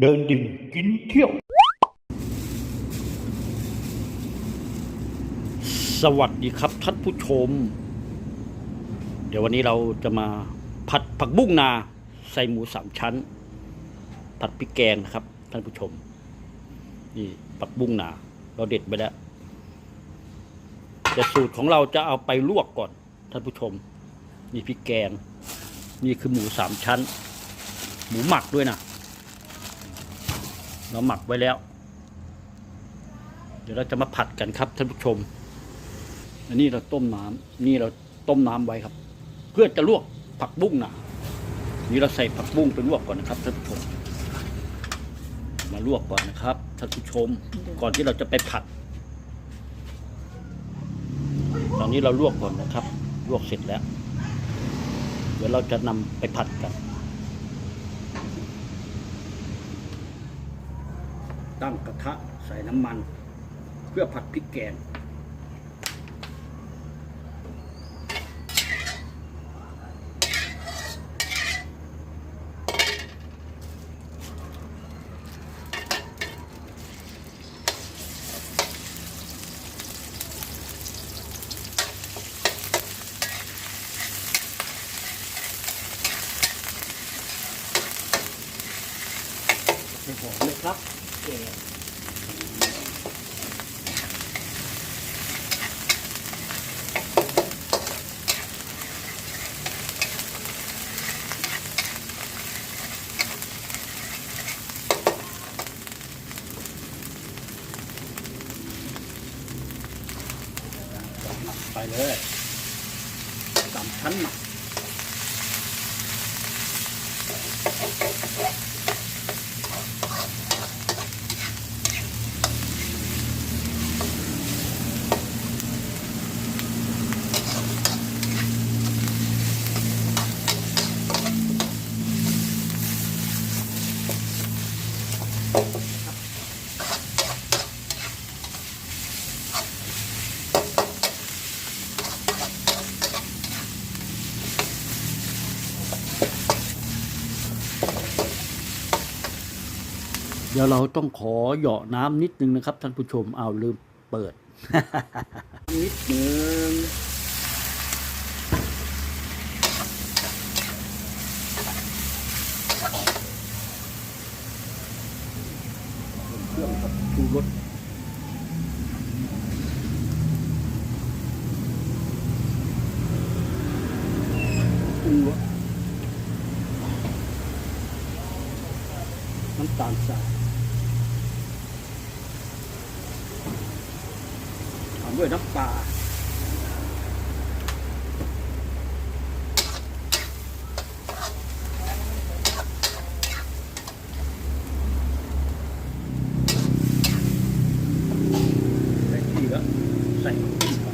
เดินดิ่งกินเที่ยว สวัสดีครับท่านผู้ชม เดี๋ยววันนี้เราจะมาผัดผักบุ้งนา ใส่หมูสามชั้น ผัดพริกแกงนะครับ ท่านผู้ชม นี่ผักบุ้งนา เราเด็ดไปแล้วแต่สูตรของเราจะเอาไปลวกก่อน ท่านผู้ชม นี่พริกแกง นี่คือหมูสามชั้น หมูหมักด้วยนะ เราหมักไว้แล้ว เดี๋ยวเราจะมาผัดกันครับท่านผู้ชม อันนี้เราต้มน้ำนี่เราต้มน้ำไว้ครับ เพื่อจะลวกผักบุ้งนะนี่เราใส่ผักบุ้งไปลวกก่อนนะครับท่านผู้ชม มาลวกก่อนนะครับท่านผู้ชม ก่อนที่เราจะไปผัด ตอนนี้เราลวกก่อนนะครับ ลวกเสร็จแล้ว เดี๋ยวเราจะนำไปผัดกัน ตั้งกระทะใส่น้ำมัน เพื่อผัดพริกแกง หอมเลยครับ แกงหมักไปเลยสามชั้นหมัก ดี๋ยวเราต้องขอเหยาะน้ำนิดนึงนะครับ ท่านผู้ชมเอาลืมเปิด นิดนึงเครื่องครับชูรสปรุงรสน้ำตาลทรายตาม ด้วยน้ำปลาได้ที่แล้วใส่ลงไป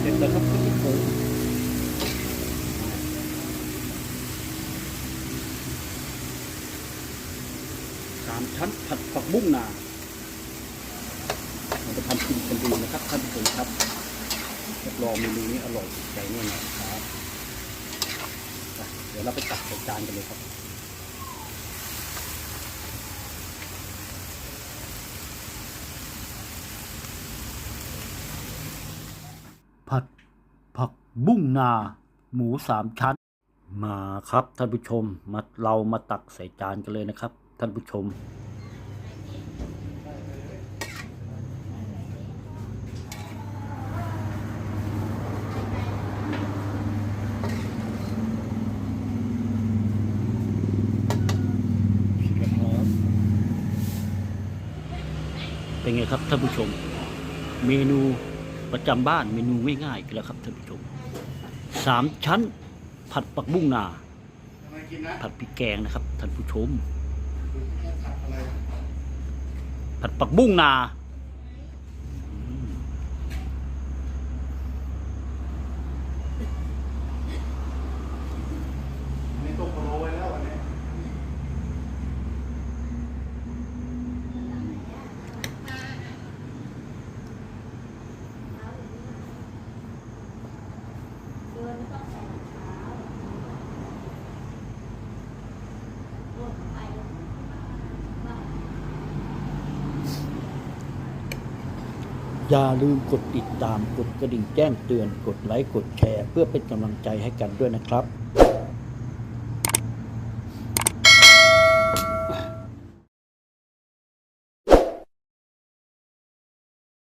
เสร็จแล้วครับท่านผู้ชมสามชั้นผัดผักบุ้งนาเราจะทำกินกันดูนะครับท่านผู้ชมครับรับรองเมนูนี้อร่อยใจแน่นอนครับเดี๋ยวเราไปตักใส่จานกันเลยครับผัดผักบุ้งนา หมูสามชั้น มาครับท่านผู้ชมมาเรามาตักใส่จานกันเลยนะครับ ท่านผู้ชม เป็นไงครับท่านผู้ชม เมนูประจำบ้านเมนูง่ายๆกันแล้วครับท่านผู้ชมสามชั้นผัดผักบุ้งนาทำไมกินนะผัดพริกแกงนะครับท่านผู้ชม ผัดผักบุ้งนา นี่ต้มพะโล้ไว้แล้ววันนี้ อย่าลืมกดติดตาม กดกระดิ่งแจ้งเตือน กดไลค์ กดแชร์ เพื่อเป็นกำลังใจให้กันด้วยนะครับ